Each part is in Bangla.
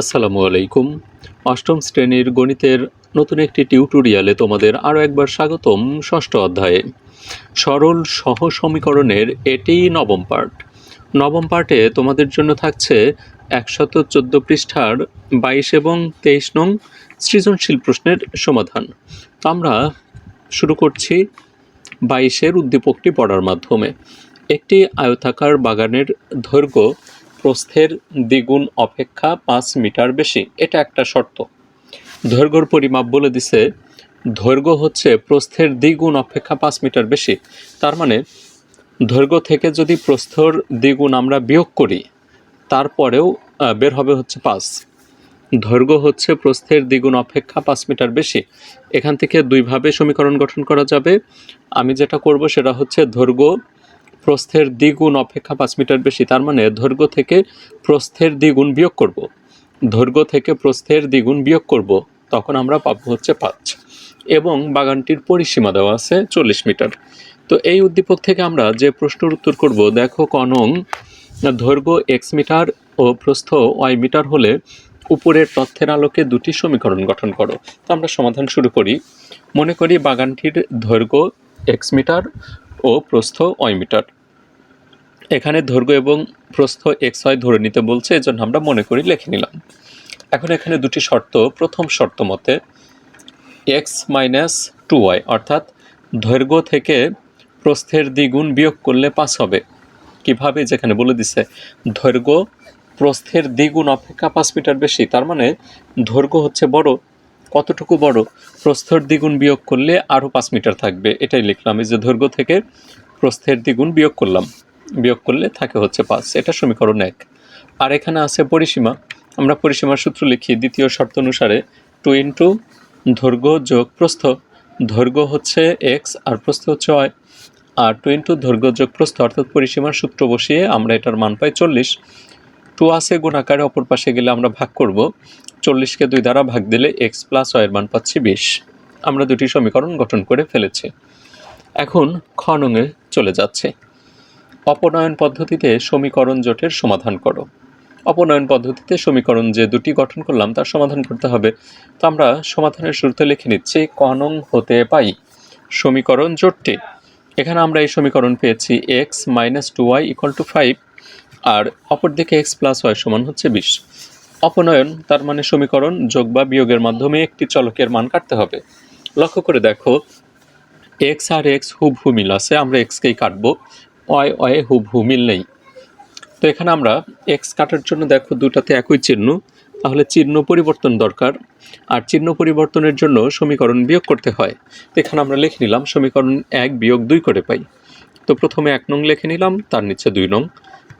আসসালামু আলাইকুম। অষ্টম শ্রেণির গণিতের নতুন একটি টিউটোরিয়ালে তোমাদের আরও একবার স্বাগতম ষষ্ঠ অধ্যায়ে। সরল সহ সমীকরণের এটি নবম পার্ট নবম পার্টে তোমাদের জন্য থাকছে একশত চোদ্দ পৃষ্ঠার বাইশ এবং তেইশ নং সৃজনশীল প্রশ্নের সমাধান। তো আমরা শুরু করছি বাইশের উদ্দীপকটি পড়ার মাধ্যমে। একটি আয়তাকার বাগানের দৈর্ঘ্য প্রস্থের দ্বিগুণ অপেক্ষা পাঁচ মিটার বেশি, এটা একটা শর্ত। দৈর্ঘ্যর পরিমাপ বলে দিছে দৈর্ঘ্য হচ্ছে প্রস্থের দ্বিগুণ অপেক্ষা পাঁচ মিটার বেশি। তার মানে দৈর্ঘ্য থেকে যদি প্রস্থর দ্বিগুণ আমরা বিয়োগ করি, তারপরেও বের হবে হচ্ছে পাঁচ। দৈর্ঘ্য হচ্ছে প্রস্থের দ্বিগুণ অপেক্ষা পাঁচ মিটার বেশি। এখান থেকে দুইভাবে সমীকরণ গঠন করা যাবে। আমি যেটা করব সেটা হচ্ছে দৈর্ঘ্য প্রস্থের দ্বিগুণ অপেক্ষা পাঁচ মিটার বেশি, তার মানে দৈর্ঘ্য থেকে প্রস্থের দ্বিগুণ বিয়োগ করব। দৈর্ঘ্য থেকে প্রস্থের দ্বিগুণ বিয়োগ করব, তখন আমরা পাবো হচ্ছে পাঁচ। এবং বাগানটির পরিসীমা দেওয়া আছে চল্লিশ মিটার। তো এই উদ্দীপক থেকে আমরা যে প্রশ্নের উত্তর করব, দেখো কনং, দৈর্ঘ্য এক্স মিটার ও প্রস্থ ওয়াই মিটার হলে উপরের তথ্যের আলোকে দুটি সমীকরণ গঠন করো। তো আমরা সমাধান শুরু করি। মনে করি বাগানটির দৈর্ঘ্য এক্স মিটার ও প্রস্থ ওয়াই মিটার। এখানে দৈর্ঘ্য এবং প্রস্থ এক্স ওয়াই ধরে নিতে বলছে, এজন্য আমরা মনে করি লিখে নিলাম। এখন এখানে দুটি শর্ত, প্রথম শর্ত মতে এক্স মাইনাস টু ওয়াই, অর্থাৎ দৈর্ঘ্য থেকে প্রস্থের দ্বিগুণ বিয়োগ করলে পাস হবে। কীভাবে? যেখানে বলে দিছে দৈর্ঘ্য প্রস্থের দ্বিগুণ অপেক্ষা পাঁচ মিটার বেশি, তার মানে দৈর্ঘ্য হচ্ছে বড়। কতটুকু বড়? প্রস্থের দ্বিগুণ বিয়োগ করলে আরও পাঁচ মিটার থাকবে। এটাই লিখলাম, এই যে দৈর্ঘ্য থেকে প্রস্থের দ্বিগুণ বিয়োগ করলাম। বিয়োগ করলে থাকে হচ্ছে পাঁচ। এটা সমীকরণ এক। আর এখানে আছে পরিসীমা। আমরা পরিসীমার সূত্র লিখি, দ্বিতীয় শর্ত অনুসারে টু ইন্টু দৈর্ঘ্য যোগ প্রস্থ। দৈর্ঘ্য হচ্ছে এক্স আর প্রস্থ হচ্ছে ওয়াই আর টু ইন্টু দৈর্ঘ্য যোগ প্রস্থ, অর্থাৎ পরিসীমার সূত্র বসিয়ে আমরা এটার মান পাই চল্লিশ। টু আছে গুণাকারে, অপর পাশে গেলে আমরা ভাগ করব। চল্লিশকে দুই দ্বারা ভাগ দিলে এক্স প্লাস ওয়াইয়ের মান পাচ্ছি বিশ। আমরা দুটি সমীকরণ গঠন করে ফেলেছি। এখন খ নঙে চলে যাচ্ছে। অপনয়ন পদ্ধতিতে সমীকরণ জোটের সমাধান করো। অপনয়ন পদ্ধতিতে সমীকরণ যে দুটি গঠন করলাম, তার সমাধান করতে হবে। তো আমরা সমাধানের শুরুতে লিখে নিচ্ছি কনং হতে পাই সমীকরণ জোটটি। এখানে আমরা এই সমীকরণ পেয়েছি X minus two Y equal to five আর অপরদিকে এক্স প্লাস ওয়াই সমান হচ্ছে বিশ। অপনয়ন, তার মানে সমীকরণ যোগ বা বিয়োগের মাধ্যমে একটি চলকের মান কাটতে হবে। লক্ষ্য করে দেখো এক্স আর এক্স হুবহু মিল আছে, আমরা এক্সকেই কাটবো। ওয়াই ওয়াই হুবহু মিল নেই। তো এখানে আমরা এক্স কাটার জন্য দেখো দুটাতে একই চিহ্ন, তাহলে চিহ্ন পরিবর্তন দরকার। আর চিহ্ন পরিবর্তনের জন্য সমীকরণ বিয়োগ করতে হয়। তো এখানে আমরা লিখে নিলাম সমীকরণ এক বিয়োগ দুই করে পাই। তো প্রথমে এক নং লিখে নিলাম, তার নিচে দুই নং।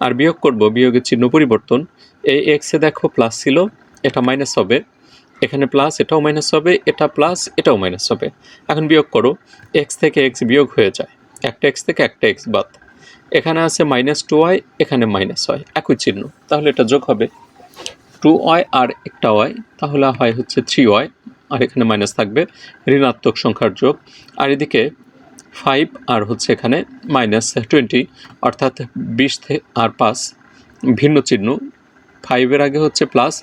আর বিয়োগ করব বিয়োগের চিহ্ন পরিবর্তন। এই এক্সে দেখো প্লাস ছিল, এটা মাইনাস হবে। এখানে প্লাস এটাও মাইনাস হবে, এটা প্লাস এটাও মাইনাস হবে। এখন বিয়োগ করো এক্স থেকে এক্স বিয়োগ হয়ে যায়। একটা এক্স থেকে একটা এক্স বাদ। এখানে আছে মাইনাস টু ওয়াই এখানে মাইনাস হয় একই চিহ্ন। তাহলে এটা যোগ হবে টু ওয়াই আর একটা ওয়াই তাহলে হয় হচ্ছে থ্রি ওয়াই আর এখানে মাইনাস থাকবে ঋণাত্মক সংখ্যার যোগ। আর এদিকে ফাইভ আর হচ্ছে এখানে মাইনাস টোয়েন্টি অর্থাৎ বিশ আর পাঁচ, ভিন্ন চিহ্ন। ফাইভের আগে হচ্ছে প্লাস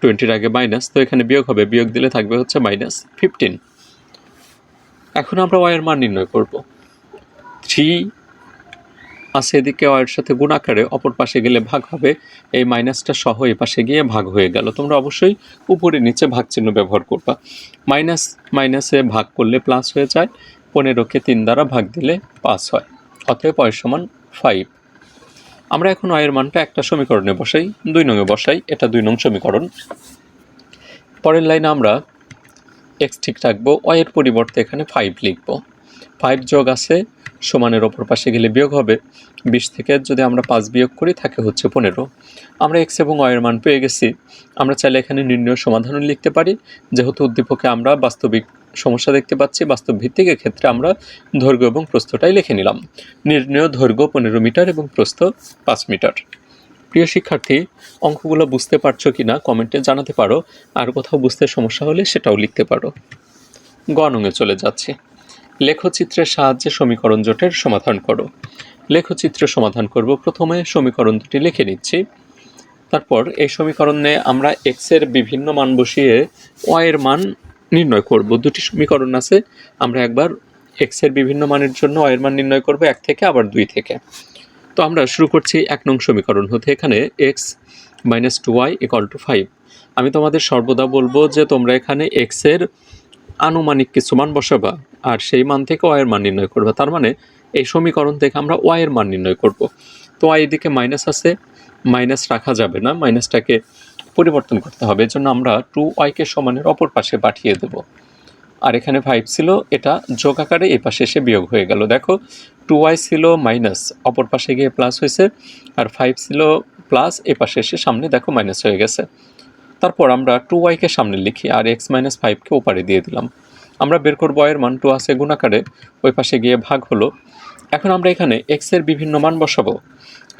টোয়েন্টির আগে মাইনাস তো এখানে বিয়োগ হবে, বিয়োগ দিলে থাকবে হচ্ছে মাইনাস ফিফটিন এখন আমরা ওয়াইয়ের মান নির্ণয় করব। থ্রি আছে এদিকে ওয়াইয়ের সাথে গুণাকারে অপর পাশে গেলে ভাগ হবে। এই মাইনাসটা সহ এ পাশে গিয়ে ভাগ হয়ে গেল। তোমরা অবশ্যই উপরে নিচে ভাগ চিহ্ন ব্যবহার করবা। মাইনাস, মাইনাসে ভাগ করলে প্লাস হয়ে যায়। পনেরোকে তিন দ্বারা ভাগ দিলে পাস হয়। অতএব ওয়ের সমান ফাইভ আমরা এখন অয়ের মানটা একটা সমীকরণে বসাই, দুই নঙে বসাই, এটা দুই নং সমীকরণ। পরের লাইনে আমরা এক্স ঠিক রাখব অয়ের পরিবর্তে এখানে ফাইভ লিখব। ফাইভ যোগ আছে, সমানের ওপর পাশে গেলে বিয়োগ হবে। বিশ থেকে যদি আমরা পাঁচ বিয়োগ করি থাকে হচ্ছে পনেরো। আমরা এক্স এবং অয়ের মান পেয়ে গেছি। আমরা চাইলে এখানে নির্ণয় সমাধানও লিখতে পারি। যেহেতু উদ্দীপকে আমরা বাস্তবিক সমস্যা দেখতে পাচ্ছি, বাস্তব ভিত্তিক ক্ষেত্রে আমরা দৈর্ঘ্য এবং প্রস্থটাই লিখে নিলাম। নির্ণয় দৈর্ঘ্য পনেরো মিটার এবং প্রস্থ পাঁচ মিটার। প্রিয় শিক্ষার্থী, অঙ্কগুলো বুঝতে পারছ কি না কমেন্টে জানাতে পারো। আর কোথাও বুঝতে সমস্যা হলে সেটাও লিখতে পারো। গণঙে চলে যাচ্ছে। লেখচিত্রের সাহায্যে সমীকরণ জোটের সমাধান করো। লেখচিত্র সমাধান করব। প্রথমে সমীকরণ দুটি লিখে নিচ্ছি। তারপর এই সমীকরণে আমরা এক্সের বিভিন্ন মান বসিয়ে ওয়াই এর মান নির্ণয় করব। দুটি সমীকরণ আছে। আমরা একবার এক্সের বিভিন্ন মানের জন্য ওয়াই এর মান নির্ণয় করব, এক থেকে আবার দুই থেকে। তো আমরা শুরু করছি এক নং সমীকরণ হতে। এখানে X minus two Y equal to five আমি তোমাদের সর্বদা বলব যে তোমরা এখানে এক্সের আনুমানিক কিছু মান বসাবা, আর সেই মান থেকে ওয়াই এর মান নির্ণয় করবা। তার মানে এই সমীকরণ থেকে আমরা ওয়াই এর মান নির্ণয় করব। তো ওয়াই এদিকে মাইনাস আছে মাইনাস রাখা যাবে না মাইনাসটাকে পরিবর্তন করতে হবে। এর জন্য আমরা টু ওয়াইকে সমানের অপর পাশে পাঠিয়ে দেব। আর এখানে ফাইভ ছিল, এটা যোগ আকারে এই পাশে এসে বিয়োগ হয়ে গেল। দেখো টু ওয়াই ছিল মাইনাস অপর পাশে গিয়ে প্লাস হয়েছে, আর ফাইভ ছিল প্লাস এ পাশে এসে সামনে দেখো মাইনাস হয়ে গেছে। তারপর আমরা টু ওয়াইকে সামনে লিখি আর এক্স মাইনাস ফাইভকে ওপারে দিয়ে দিলাম। আমরা বের করব এর মান টু আছে গুণাকারে ওই পাশে গিয়ে ভাগ হলো। এখন আমরা এখানে এক্সের বিভিন্ন মান বসাবো।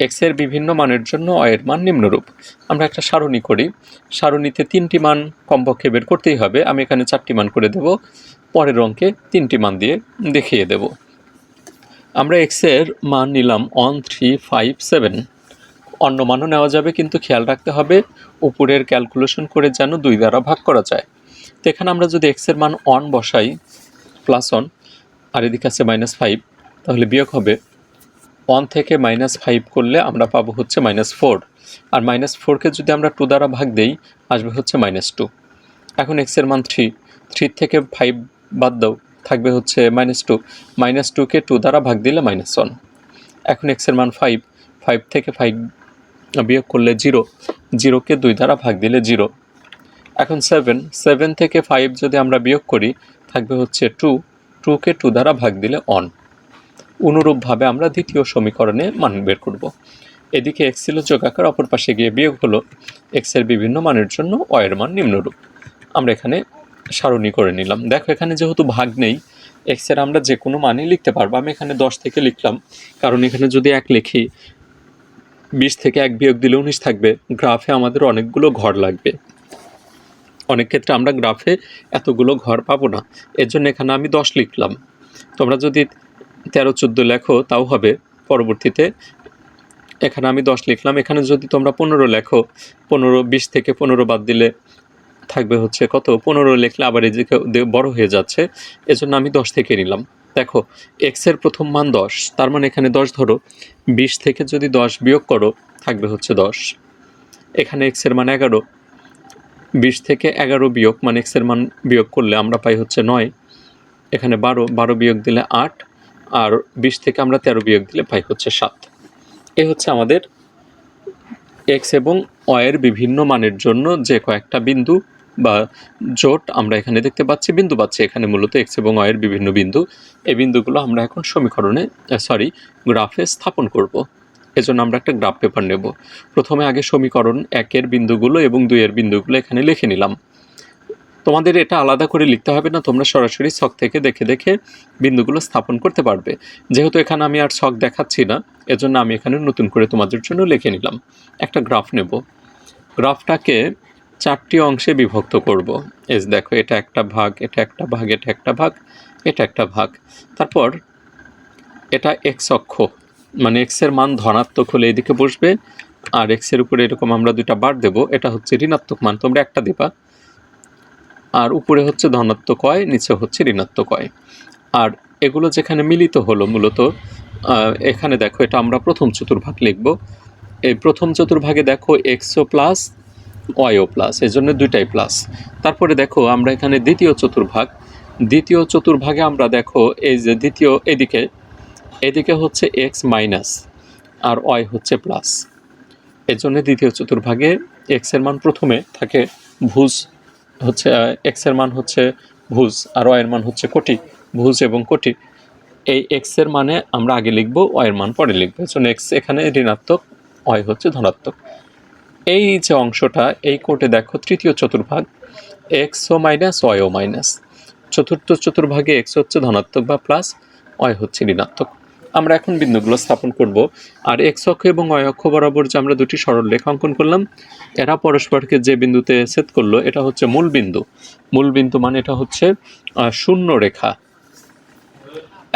এক্সের বিভিন্ন মানের জন্য অয়ের মান নিম্নরূপ। আমরা একটা সারণী করি। সারণীতে তিনটি মান কমপক্ষে বের করতেই হবে। আমি এখানে চারটি মান করে দেব। পরের অঙ্কে তিনটি মান দিয়ে দেখিয়ে দেব। আমরা এক্সের মান নিলাম ওয়ান থ্রি ফাইভ সেভেন অন্য মানও নেওয়া যাবে, কিন্তু খেয়াল রাখতে হবে উপরের ক্যালকুলেশন করে যেন দুই দ্বারা ভাগ করা যায়। তো এখানে আমরা যদি এক্সের মান অন বসাই প্লাস অন আর এদিকে আছে মাইনাস ফাইভ তাহলে বিয়োগ হবে। ওয়ান থেকে মাইনাস ফাইভ করলে আমরা পাবো হচ্ছে মাইনাস ফোর আর মাইনাস ফোরকে যদি আমরা টু দ্বারা ভাগ দেই, আসবে হচ্ছে মাইনাস টু এখন এক্সের মান থ্রি থ্রি থেকে ফাইভ বাদ দাও, থাকবে হচ্ছে মাইনাস টু মাইনাস টুকে টু দ্বারা ভাগ দিলে মাইনাস ওয়ান এখন এক্সের মান ফাইভ ফাইভ থেকে ফাইভ বিয়োগ করলে জিরো, জিরোকে দুই দ্বারা ভাগ দিলে জিরো। এখন সেভেন সেভেন থেকে ফাইভ যদি আমরা বিয়োগ করি, থাকবে হচ্ছে টু টুকে টু দ্বারা ভাগ দিলে অন অনুরূপভাবে আমরা দ্বিতীয় সমীকরণে মান বের করব। এদিকে এক্স ছিল যোগাকার, অপর পাশে গিয়ে বিয়োগ হলো। এক্সের বিভিন্ন মানের জন্য অয়ের মান নিম্নরূপ। আমরা এখানে সারণী করে নিলাম। দেখো, এখানে যেহেতু ভাগ নেই এক্সের আমরা যে কোনো মানই লিখতে পারব। আমি এখানে দশ থেকে লিখলাম। কারণ এখানে যদি এক লিখি বিশ থেকে এক বিয়োগ দিলে উনিশ থাকবে। গ্রাফে আমাদের অনেকগুলো ঘর লাগবে। অনেক ক্ষেত্রে আমরা গ্রাফে এতগুলো ঘর পাবো না। এর জন্য এখানে আমি দশ লিখলাম। তোমরা যদি তেরো, চোদ্দ লেখো, তাও হবে। পরবর্তীতে এখানে আমি দশ লিখলাম। এখানে যদি তোমরা পনেরো লেখো, পনেরো, বিশ থেকে পনেরো বাদ দিলে থাকবে হচ্ছে কত? পনেরো লিখলে আবার এদিকে বড় হয়ে যাচ্ছে। এজন্য আমি দশ থেকে নিলাম। দেখো এক্সের প্রথম মান দশ, তার মানে এখানে দশ ধরো, বিশ থেকে যদি দশ বিয়োগ করো, থাকবে হচ্ছে দশ। এখানে এক্সের মান এগারো, বিশ থেকে এগারো বিয়োগ মানে এক্সের মান বিয়োগ করলে আমরা পাই হচ্ছে নয়। এখানে বারো বারো বিয়োগ দিলে আট, আর বিশ থেকে আমরা তেরো বিয়োগ দিলে পাই হচ্ছে সাত। এ হচ্ছে আমাদের এক্স এবং অয়ের বিভিন্ন মানের জন্য যে কয়েকটা বিন্দু বা জোট আমরা এখানে দেখতে পাচ্ছি, বিন্দু পাচ্ছি এখানে মূলত এক্স এবং অয়ের বিভিন্ন বিন্দু। এই বিন্দুগুলো আমরা এখন সমীকরণে সরি গ্রাফে স্থাপন করব। এজন্য আমরা একটা গ্রাফ পেপার নেব। প্রথমে আগে সমীকরণ একের বিন্দুগুলো এবং দুইয়ের বিন্দুগুলো এখানে লিখে নিলাম। তোমাদের এটা আলাদা করে লিখতে হবে না, তোমরা সরাসরি ছক থেকে দেখে দেখে বিন্দুগুলো স্থাপন করতে পারবে। যেহেতু এখানে আমি আর ছক দেখাচ্ছি না, এজন্য আমি এখানে নতুন করে তোমাদের জন্য লিখে নিলাম। একটা গ্রাফ নেব। গ্রাফটাকে চারটি অংশে বিভক্ত করব। এস দেখো, এটা একটা ভাগ, এটা একটা ভাগ, এটা একটা ভাগ, এটা একটা ভাগ। তারপর এটা এক্স অক্ষ মানে এক্সের মান ধনাত্মক হলে এদিকে বসবে, আর এক্সের উপরে এরকম আমরা দুইটা বার দেব, এটা হচ্ছে ঋণাত্মক মান, তোমরা একটা দিবা। আর উপরে হচ্ছে ধনাত্মক হয় নিচে হচ্ছে ঋণাত্মক হয় আর এগুলো যেখানে মিলিত হলো মূলত এখানে দেখো, এটা আমরা প্রথম চতুর্ভাগ লিখব। এই প্রথম চতুর্ভাগে দেখো এক্সও প্লাস ওয়াইও প্লাস এই জন্য দুইটাই প্লাস। তারপরে দেখো, আমরা এখানে দ্বিতীয় চতুর্ভাগ। দ্বিতীয় চতুর্ভাগে আমরা দেখো, এই যে দ্বিতীয় এদিকে এদিকে হচ্ছে এক্স মাইনাস আর ওয়াই হচ্ছে প্লাস এর জন্য দ্বিতীয় চতুর্ভাগে এক্সের মান প্রথমে থাকে ভুজ, হচ্ছে এক্সের মান হচ্ছে ভুজ আর ওয়াই এর মান হচ্ছে কোটি, ভুজ এবং কোটি। এই এক্সের মানে আমরা আগে লিখব ওয়াই এর মান পরে লিখব। এর জন্য এক্স এখানে ঋণাত্মক ওয়াই হচ্ছে ধনাত্মক। এই যে অংশটা, এই কোটে দেখো তৃতীয় চতুর্ভাগ এক্সও মাইনাস ওয়াইও মাইনাস চতুর্থ চতুর্ভাগে এক্স হচ্ছে ধনাত্মক বা প্লাস ওয়াই হচ্ছে ঋণাত্মক। আমরা এখন বিন্দুগুলো স্থাপন করব। আর এক্স অক্ষ এবং ওয়াই অক্ষ বরাবর যে আমরা দুটি সরল রেখা অঙ্কন করলাম, এরা পরস্পরকে যে বিন্দুতে ছেদ করল, এটা হচ্ছে মূল বিন্দু। মূল বিন্দু মানে এটা হচ্ছে শূন্য রেখা।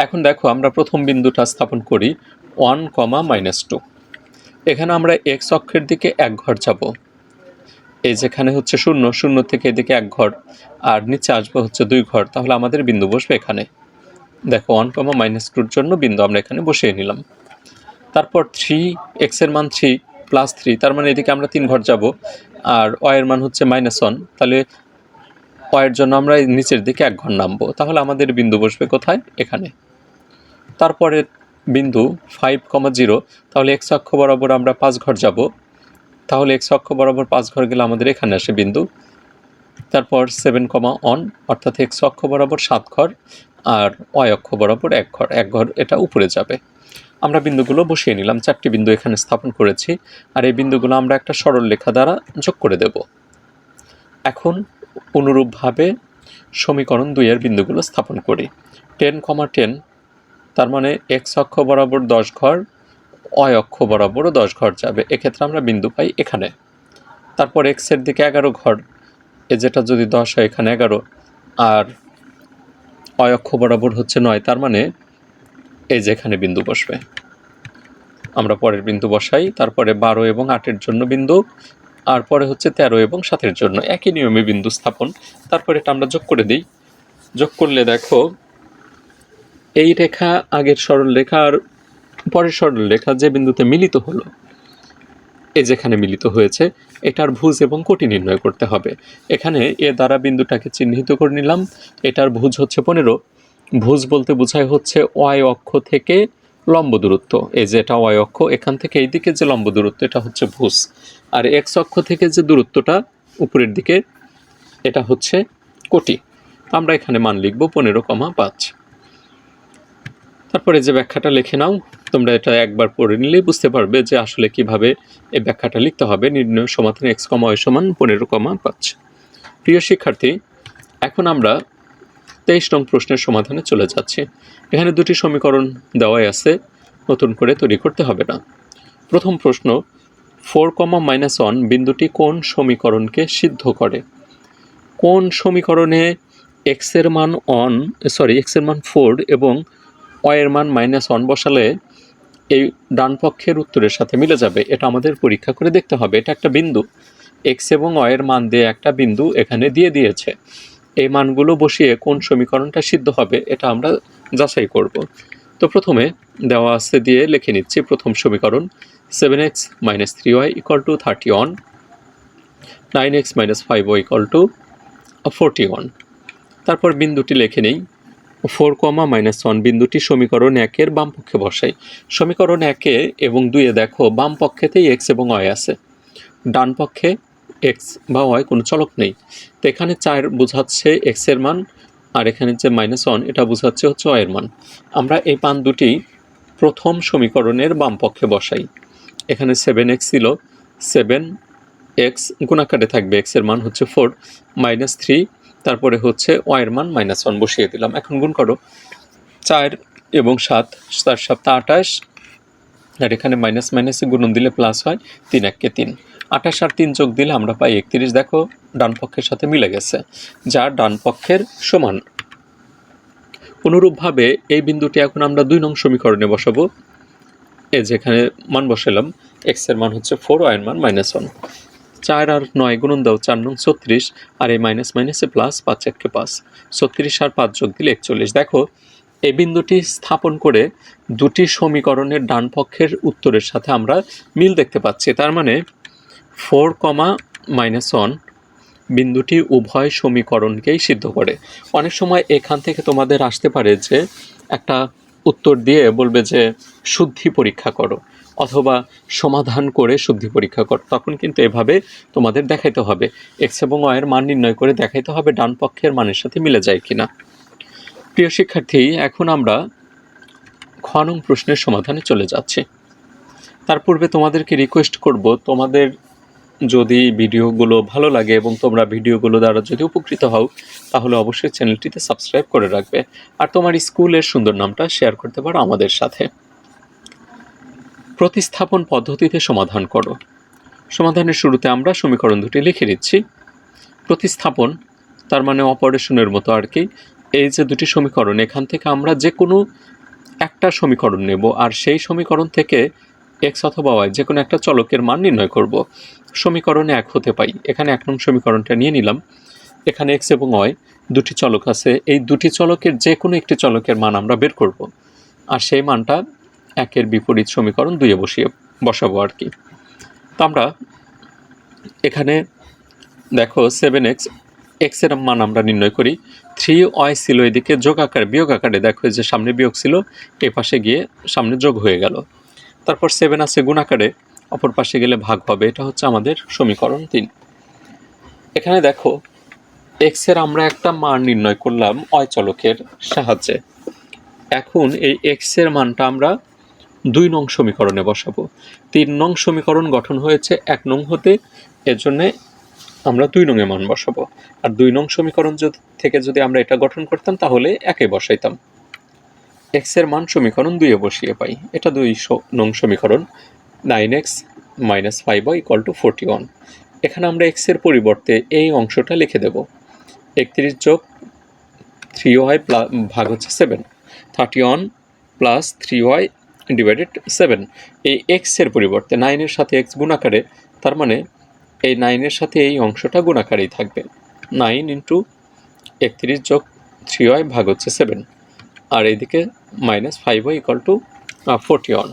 এখন দেখো আমরা প্রথম বিন্দুটা স্থাপন করি ওয়ান কমা মাইনাস টু এখানে আমরা এক্স অক্ষের দিকে এক ঘর যাব এই যেখানে হচ্ছে শূন্য শূন্য থেকে এদিকে এক ঘর, আর নিচে আসবে হচ্ছে দুই ঘর। তাহলে আমাদের বিন্দু বসবে এখানে। দেখো ওয়ান কমা মাইনাস টুর জন্য বিন্দু আমরা এখানে বসিয়ে নিলাম। তারপর থ্রি এক্সের মান থ্রি প্লাস থ্রি তার মানে এদিকে আমরা তিন ঘর যাব আর ওয়ের মান হচ্ছে মাইনাস ওয়ান তাহলে ওয়ের জন্য আমরা নিচের দিকে এক ঘর নামবো। তাহলে আমাদের বিন্দু বসবে কোথায়? এখানে। তারপরে বিন্দু ফাইভ কমা জিরো তাহলে এক্স অক্ষ বরাবর আমরা পাঁচ ঘর যাব। তাহলে এক্স অক্ষ বরাবর পাঁচ ঘর গেলে আমাদের এখানে আসে বিন্দু। তারপর সেভেন কমা অন অর্থাৎ এক্স অক্ষ বরাবর সাত ঘর আর ওয়াই অক্ষ বরাবর এক ঘর। এক ঘর এটা উপরে যাবে। আমরা বিন্দুগুলো বসিয়ে নিলাম। চারটি বিন্দু এখানে স্থাপন করেছি। আর এই বিন্দুগুলো আমরা একটা সরল লেখা দ্বারা যোগ করে দেব। এখন অনুরূপভাবে সমীকরণ দুইয়ের বিন্দুগুলো স্থাপন করি। টেন কমা টেন তার মানে এক্স অক্ষ বরাবর দশ ঘর অয় অক্ষ বরাবরও দশ ঘর যাবে। এক্ষেত্রে আমরা বিন্দু পাই এখানে। তারপর এক্সের দিকে এগারো ঘর, এ যেটা যদি দশ হয় এখানে এগারো, আর অয় অক্ষ বরাবর হচ্ছে নয়, তার মানে এই যে এখানে বিন্দু বসবে। আমরা পরের বিন্দু বসাই, তারপরে বারো এবং আটের জন্য বিন্দু, আর পরে হচ্ছে তেরো এবং সাতের জন্য। একই নিয়মে বিন্দু স্থাপন। তারপরে এটা আমরা যোগ করে দিই। যোগ করলে দেখো এই রেখা আগের সরল রেখা আর পরের সরল রেখা যে বিন্দুতে মিলিত হলো এই যেখানে মিলিত হয়েছে, এটার ভুজ এবং কোটি নির্ণয় করতে হবে। এখানে এ দ্বারা বিন্দুটাকে চিহ্নিত করে নিলাম। এটার ভুজ হচ্ছে পনেরো। ভুজ বলতে বোঝায় হচ্ছে ওয়াই অক্ষ থেকে লম্ব দূরত্ব। এই যে এটা ওয়াই অক্ষ, এখান থেকে এই দিকে যে লম্ব দূরত্ব, এটা হচ্ছে ভুজ। আর এক্স অক্ষ থেকে যে দূরত্বটা, উপরের দিকে, এটা হচ্ছে কোটি। আমরা এখানে মান লিখব পনেরো কমা পাঁচ। তারপরে যে ব্যাখ্যাটা লিখে নাও, তোমরা এটা একবার পড়ে নিলেই বুঝতে পারবে যে আসলে কীভাবে এই ব্যাখ্যাটা লিখতে হবে। নির্ণয় সমাধান এক্স কমা ওয়াই সমান পনেরো কমা পাঁচ। প্রিয় শিক্ষার্থী, এখন আমরা তেইশ নং প্রশ্নের সমাধানে চলে যাচ্ছি। এখানে দুটি সমীকরণ দেওয়াই আছে, নতুন করে তৈরি করতে হবে না। প্রথম প্রশ্ন, ফোর কমা মাইনাস ওয়ান বিন্দুটি কোন সমীকরণকে সিদ্ধ করে? কোন সমীকরণে এক্সের মান অন সরি এক্সের মান ফোর এবং ওয়ের মান মাইনাস ওয়ান বসালে এই ডান পক্ষের উত্তরের সাথে মিলে যাবে। এটা আমাদের পরীক্ষা করে দেখতে হবে। এটা একটা বিন্দু। এক্স এবং ওয়ের মান দিয়ে একটা বিন্দু এখানে দিয়ে দিয়েছে। এই মানগুলো বসিয়ে কোন সমীকরণটা সিদ্ধ হবে, এটা আমরা যাচাই করব। তো প্রথমে দেওয়া আছে দিয়ে লিখে নিচ্ছি প্রথম সমীকরণ। Seven X minus three Y equal to thirty one nine X minus five Y equal to forty one তারপর বিন্দুটি লিখে নেই। ফোর কমা মাইনাস ওয়ান বিন্দুটি সমীকরণ একের বাম পক্ষে বসাই। সমীকরণ একে এবং দুইয়ে দেখো, বাম পক্ষেতেই এক্স এবং ওয়াই আছে। ডান পক্ষে এক্স বা ওয়াই কোনো চলক নেই। তো এখানে চার বোঝাচ্ছে এক্সের মান, আর এখানে যে মাইনাস ওয়ান, এটা বোঝাচ্ছে হচ্ছে ওয়ের মান। আমরা এই পান দুটি প্রথম সমীকরণের বাম পক্ষে বসাই। এখানে সেভেন এক্স ছিল সেভেন এক্স গুণাকারে থাকবে এক্সের মান হচ্ছে ফোর মাইনাস থ্রি তারপরে হচ্ছে ওয়ের মান মাইনাস ওয়ান বসিয়ে দিলাম। এখন গুণ করো চার এবং সাত, চার সপ্তাহ আঠাশ। আর এখানে মাইনাস মাইনাসে গুণন দিলে প্লাস হয় তিন এককে তিন। আঠাশ আর তিন যোগ দিলে আমরা পাই একত্রিশ। দেখো, ডান পক্ষের সাথে মিলে গেছে, যা ডান পক্ষের সমান। অনুরূপভাবে এই বিন্দুটি এখন আমরা দুই নং সমীকরণে বসাবো। এই যেখানে মান বসালাম এক্সের মান হচ্ছে ফোর ওয়াইয়ের মান মাইনাস ওয়ান চার আর নয় গুণন দাও চার নং ছত্রিশ, আর এই মাইনাস মাইনাসে প্লাস পাঁচ এককে পাঁচ। ছত্রিশ আর পাঁচ যোগ দিলে একচল্লিশ। দেখো এই বিন্দুটি স্থাপন করে দুটি সমীকরণের ডান পক্ষের উত্তরের সাথে আমরা মিল দেখতে পাচ্ছি। তার মানে ফোর কমা মাইনাস ওয়ান বিন্দুটি উভয় সমীকরণকেই সিদ্ধ করে। অনেক সময় এখান থেকে তোমাদের আসতে পারে যে একটা উত্তর দিয়ে বলবে যে শুদ্ধি পরীক্ষা করো। অথবা সমাধান করে শুদ্ধি পরীক্ষা করো। তখন কিন্তু এভাবে তোমাদের দেখাইতে হবে। এক্স এবং ওয়ের মান নির্ণয় করে দেখাইতে হবে ডান পক্ষের মানের সাথে মিলে যায় কিনা। প্রিয় শিক্ষার্থী, এখন আমরা খ নং প্রশ্নের সমাধানে চলে যাচ্ছি। তার পূর্বে তোমাদেরকে রিকোয়েস্ট করব, তোমাদের যদি ভিডিওগুলো ভালো লাগে এবং তোমরা ভিডিওগুলো দ্বারা যদি উপকৃত হও, তাহলে অবশ্যই চ্যানেলটিতে সাবস্ক্রাইব করে রাখবে। আর তোমার স্কুলের সুন্দর নামটা শেয়ার করতে পারো আমাদের সাথে। প্রতিস্থাপন পদ্ধতিতে সমাধান করো। সমাধানের শুরুতে আমরা সমীকরণ দুটি লিখে দিচ্ছি প্রতিস্থাপন, তার মানে অপারেশনের মতো আর কি। এই যে দুটি সমীকরণ, এখান থেকে আমরা যে কোনো একটা সমীকরণ নেব আর সেই সমীকরণ থেকে এক্স অথবা ওয়াই যে কোনো একটা চলকের মান নির্ণয় করব। সমীকরণে এক হতে পাই। এখানে এক নং সমীকরণটা নিয়ে নিলাম। এখানে এক্স এবং ওয়াই দুটি চলক আছে। এই দুটি চলকের যে কোনো একটি চলকের মান আমরা বের করব। আর সেই মানটা একের বিপরীত সমীকরণ দুইয়ে বসিয়ে বসাবো আর কি। তো আমরা এখানে দেখো সেভেন এক্স এক্সের মান আমরা নির্ণয় করি। থ্রি ওয়াই ছিল এদিকে, যোগ আকার, বিয়োগ আকারে। দেখো যে সামনে বিয়োগ ছিল, এই পাশে গিয়ে সামনে যোগ হয়ে গেল। তারপর সেভেন আছে গুণ আকারে, অপর পাশে গেলে ভাগ হবে। এটা হচ্ছে আমাদের সমীকরণ তিন। এখানে দেখো এক্সের আমরা একটা মান নির্ণয় করলাম অয় চলকের সাহায্যে। এখন এই এক্সের মানটা আমরা দুই নং সমীকরণে বসাবো। তিন নং সমীকরণ গঠন হয়েছে এক নং হতে এর জন্যে আমরা দুই নংয়ে মান বসাবো। আর দুই নং সমীকরণ থেকে যদি আমরা এটা গঠন করতাম, তাহলে একে বসাইতাম। এক্সের মান সমীকরণ দুইয়ে বসিয়ে পাই। এটা দুই নং সমীকরণ। Nine X minus five Y equal to forty one এখানে আমরা এক্সের পরিবর্তে এই অংশটা লিখে দেব। একত্রিশ যোগ থ্রি ওয়াই প্লাস ভাগ হচ্ছে seven thirty one plus three Y divided seven এই এক্সের পরিবর্তে নাইনের সাথে এক্স গুণাকারে তার মানে এই নাইনের সাথে এই অংশটা গুণাকারেই থাকবে। নাইন ইন্টু একত্রিশ যোগ থ্রি ওয়াই ভাগ হচ্ছে সেভেন আর এইদিকে minus five Y equal to forty one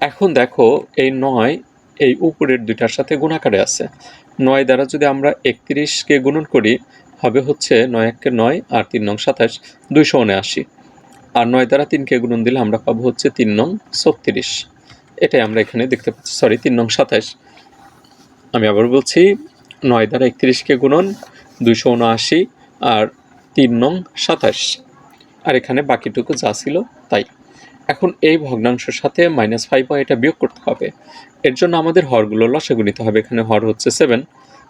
এখন দেখো এই নয় এই উপরের দুইটার সাথে গুণাকারে আছে। নয় দ্বারা যদি আমরা একত্রিশকে গুণন করি, হবে হচ্ছে নয় এককে নয় আর তিন নং সাতাশ দুইশো উনআশি। আর নয় দ্বারা তিনকে গুণন দিলে আমরা পাবো হচ্ছে তিন নং ছত্রিশ। এটাই আমরা এখানে দেখতে পাচ্ছি। সরি তিন নং সাতাশ। আমি আবার বলছি, নয় দ্বারা একত্রিশকে গুণন দুইশো উনআশি আর তিন নং সাতাশ। আর এখানে বাকিটুকু যা ছিল তাই। এখন এই ভগ্নাংশের সাথে মাইনাস ফাইভ এটা বিয়োগ করতে হবে। এর জন্য আমাদের হরগুলো লসাগু নিতে হবে। এখানে হর হচ্ছে সেভেন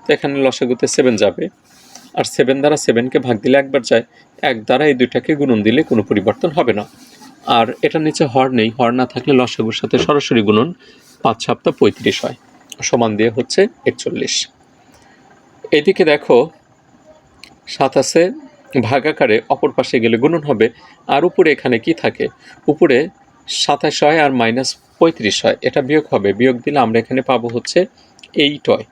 তো এখানে লসাগুতে সেভেন যাবে। আর সেভেন দ্বারা সেভেনকে ভাগ দিলে একবার যায়। এক দ্বারা এই দুইটাকে গুণন দিলে কোনো পরিবর্তন হবে না। আর এটার নিচে হর নেই, হর না থাকলে লসাগুর সাথে সরাসরি গুণন পাঁচ সপ্তাহ পঁয়ত্রিশ হয়, সমান দিয়ে হচ্ছে একচল্লিশ। এদিকে দেখো, সাত আছে, ভাগাকারে অপর পাশে গেলে গুণন হবে, আর উপরে এখানে কি থাকে? উপরে সাতাশ হয় আর মাইনাস পঁয়ত্রিশ হয়, এটা বিয়োগ হবে। বিয়োগ দিলে আমরা এখানে পাবো হচ্ছে এইট হয়।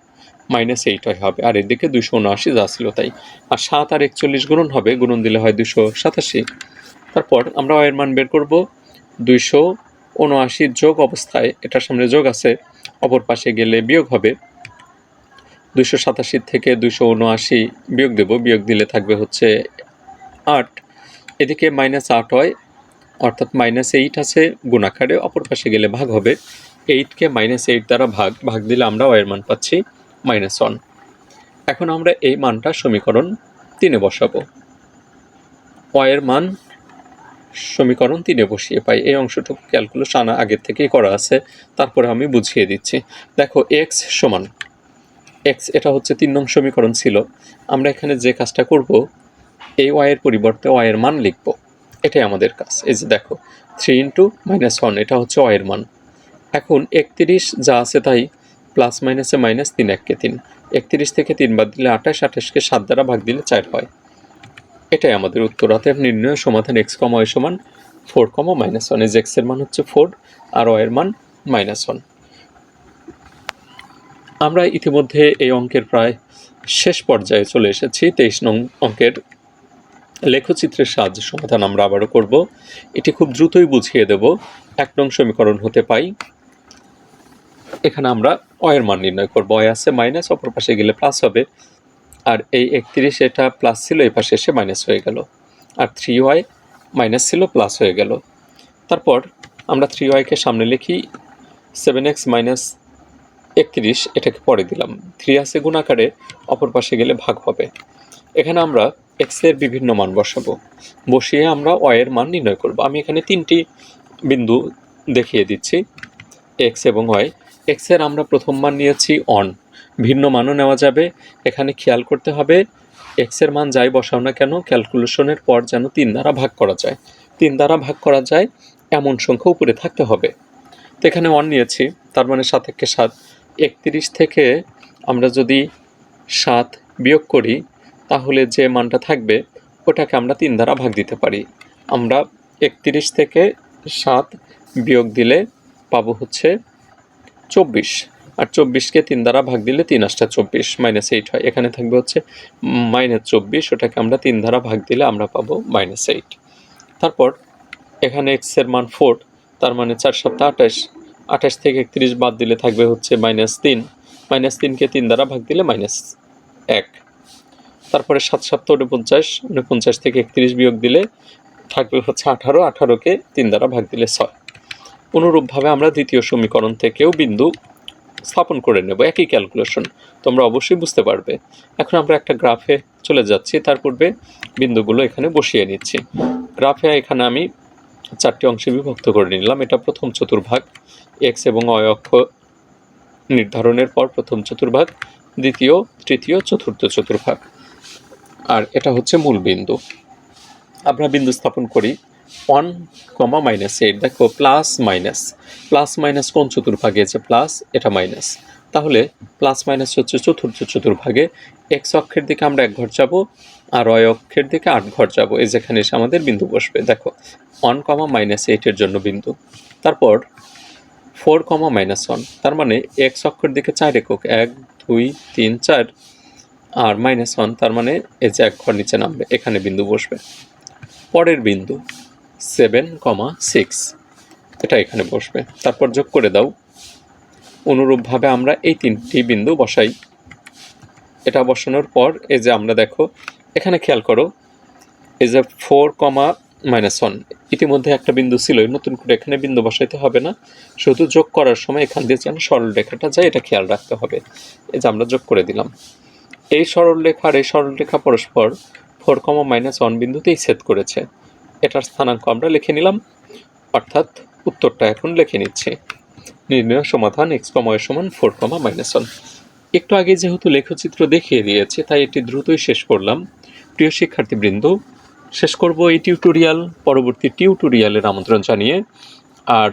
মাইনাস এইট হবে। আর এদিকে দুশো উনআশি যা ছিল তাই। আর সাত আর একচল্লিশ গুণন হবে, গুণন দিলে হয় দুশো সাতাশি। তারপর আমরা এর মান বের করব। দুইশো উনআশি যোগ অবস্থায়, এটার সামনে যোগ আছে, অপর পাশে গেলে বিয়োগ হবে। দুশো সাতাশি থেকে দুশো উনআশি বিয়োগ দেব। বিয়োগ দিলে থাকবে হচ্ছে আট। এদিকে মাইনাস আট হয়, অর্থাৎ মাইনাস এইট আছে, গুণাকারে অপর পাশে গেলে ভাগ হবে। এইটকে মাইনাস এইট দ্বারা ভাগ ভাগ দিলে আমরা ওয়ের মান পাচ্ছি। মাইনাস ওয়ান এখন আমরা এই মানটা সমীকরণ তিনে বসাবো। ওয়ের মান সমীকরণ তিনে বসিয়ে পাই। এই অংশটুকু ক্যালকুলেশন আনা আগের থেকেই করা আছে। তারপরে আমি বুঝিয়ে দিচ্ছি। দেখো এক্স সমান। এক্স এটা হচ্ছে তিন নং সমীকরণ ছিল। আমরা এখানে যে কাজটা করব, এই ওয়াইয়ের পরিবর্তে ওয়াইয়ের মান লিখব। এটাই আমাদের কাজ। এই যে দেখো থ্রি ইন্টু মাইনাস ওয়ান এটা হচ্ছে ওয়াইয়ের মান। এখন একত্রিশ যা আছে তাই প্লাস মাইনাসে মাইনাস তিন এককে তিন। একত্রিশ থেকে তিন বাদ দিলে আঠাশ, আঠাশকে সাত দ্বারা ভাগ দিলে চার হয়। এটাই আমাদের উত্তর। অতএব নির্ণয় সমাধান এক্স কমা সমান four comma minus one. As এক্সের মান হচ্ছে ফোর, আর ওয়াইয়ের মান মাইনাস ওয়ান। আমরা ইতিমধ্যে এই অঙ্কের প্রায় শেষ পর্যায়ে চলে এসেছি। তেইশ নং অঙ্কের লেখচিত্রের সাহায্যে সমাধান আমরা আবারও করব। এটি খুব দ্রুতই বুঝিয়ে দেব। এক নং সমীকরণ হতে পাই। এখানে আমরা অয়ের মান নির্ণয় করব অয় আছে মাইনাস অপর পাশে গেলে প্লাস হবে। আর এই একত্রিশ, এটা প্লাস ছিল, এই পাশে এসে মাইনাস হয়ে গেল। আর থ্রি ওয়াই মাইনাস ছিল প্লাস হয়ে গেল। তারপর আমরা থ্রি ওয়াইকে সামনে লিখি। সেভেন এক্স মাইনাস একত্রিশ, এটাকে পরে দিলাম। থ্রি আছে গুণাকারে, অপর পাশে গেলে ভাগ হবে। এখানে আমরা এক্সের বিভিন্ন মান বসাবো। বসিয়ে আমরা ওয়ের মান নির্ণয় করব। আমি এখানে তিনটি বিন্দু দেখিয়ে দিচ্ছি। এক্স এবং ওয়াই এক্সের আমরা প্রথম মান নিয়েছি অন ভিন্ন মানও নেওয়া যাবে। এখানে খেয়াল করতে হবে, এক্সের মান যাই বসাও না কেন, ক্যালকুলেশনের পর যেন তিন দ্বারা ভাগ করা যায়। তিন দ্বারা ভাগ করা যায়, এমন সংখ্যা উপরে থাকতে হবে। তো এখানে অন নিয়েছি, তার মানে সাত একে সাত। একত্রিশ থেকে আমরা যদি সাত বিয়োগ করি, তাহলে যে মানটা থাকবে, ওটাকে আমরা তিন দ্বারা ভাগ দিতে পারি। আমরা একত্রিশ থেকে সাত বিয়োগ দিলে পাবো হচ্ছে চব্বিশ। আর চব্বিশকে তিন দ্বারা ভাগ দিলে তিন আটটা চব্বিশ মাইনাস এইট হয়। এখানে থাকবে হচ্ছে মাইনাস চব্বিশ, ওটাকে আমরা তিন দ্বারা ভাগ দিলে আমরা পাবো মাইনাস এইট তারপর এখানে এক্সের মান ফোর তার মানে চার সপ্তাহ আঠাশ। আঠাশ থেকে একত্রিশ বাদ দিলে থাকবে হচ্ছে মাইনাস তিন। মাইনাস তিনকে তিন দ্বারা ভাগ দিলে মাইনাস এক। তারপরে সাত সপ্তাহ উনপঞ্চাশ উনপঞ্চাশ থেকে একত্রিশ বিয়োগ দিলে থাকবে হচ্ছে আঠারো। আঠারোকে তিন দ্বারা ভাগ দিলে ছয়। অনুরূপভাবে আমরা দ্বিতীয় সমীকরণ থেকেও বিন্দু স্থাপন করে নেব। একই ক্যালকুলেশন তোমরা অবশ্যই বুঝতে পারবে। এখন আমরা একটা গ্রাফে চলে যাচ্ছি। তার পূর্বে বিন্দুগুলো এখানে বসিয়ে নিচ্ছি। গ্রাফে এখানে আমি চারটি অংশে বিভক্ত করে নিলাম। এটা প্রথম চতুর্ভাগ। এক্স এবং অয় অক্ষ নির্ধারণের পর প্রথম চতুর্ভাগ, দ্বিতীয়, তৃতীয়, চতুর্থ চতুর্ভাগ। আর এটা হচ্ছে মূল বিন্দু। আমরা বিন্দু স্থাপন করি। ওয়ান কমা মাইনাস এইট দেখো প্লাস মাইনাস প্লাস মাইনাস কোন চতুর্ভাগে আছে? প্লাস এটা মাইনাস তাহলে প্লাস মাইনাস হচ্ছে চতুর্থ চতুর্ভাগে। এক্স অক্ষের দিকে আমরা এক ঘর যাব, আর অয় অক্ষের দিকে আট ঘর যাব। এই যেখানে এসে আমাদের বিন্দু বসবে। দেখো ওয়ান কমা মাইনাস এইটের জন্য বিন্দু। তারপর ফোর কমা মাইনাস ওয়ান তার মানে এক্স অক্ষের দিকে চার একক, এক, দুই, তিন, চার, আর মাইনাস ওয়ান তার মানে এই যে এক ঘর নিচে নামবে, এখানে বিন্দু বসবে। পরের বিন্দু সেভেন কমা সিক্স। এটা এখানে বসবে। তারপর যোগ করে দাও। অনুরূপভাবে আমরা এই তিনটি বিন্দু বসাই। এটা বসানোর পর এই যে আমরা দেখো, এখানে খেয়াল করো, এই যে ফোর কমা মাইনাস ওয়ান। ইতিমধ্যে একটা বিন্দু ছিল নতুন করে এখানে বিন্দু বসাইতে হবে না। শুধু যোগ করার সময় এখান দিয়ে যেন সরল রেখাটা যায়, এটা খেয়াল রাখতে হবে। এই যে আমরা যোগ করে দিলাম। এই সরল রেখা আর এই সরল রেখা পরস্পর ফোর কমা মাইনাস ওয়ান বিন্দুতেই ছেদ করেছে। এটার স্থানাঙ্ক আমরা লিখে নিলাম, অর্থাৎ উত্তরটা এখন লিখে নিচ্ছি। নির্ণয় সমাধান এক্স কময়ের সমান ফোর কমা মাইনাস ওয়ান একটু আগে যেহেতু লেখচিত্র দেখিয়ে দিয়েছে, তাই এটি দ্রুতই শেষ করলাম। প্রিয় শিক্ষার্থীবৃন্দ, শেষ করব এই টিউটোরিয়াল পরবর্তী টিউটোরিয়ালের আমন্ত্রণ জানিয়ে। আর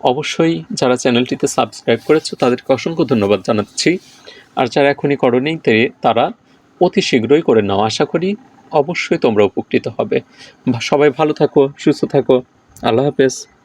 অবশ্যই যারা চ্যানেলটিতে সাবস্ক্রাইব করেছ, তাদেরকে অসংখ্য ধন্যবাদ জানাচ্ছি। আর যারা এখনই করনি, তে- তারা অতি শীঘ্রই করে নাও। আশা করি অবশ্যই তোমরা উপকৃত হবে। সবাই ভালো থাকো সুস্থ থাকো। আল্লাহ হাফেজ।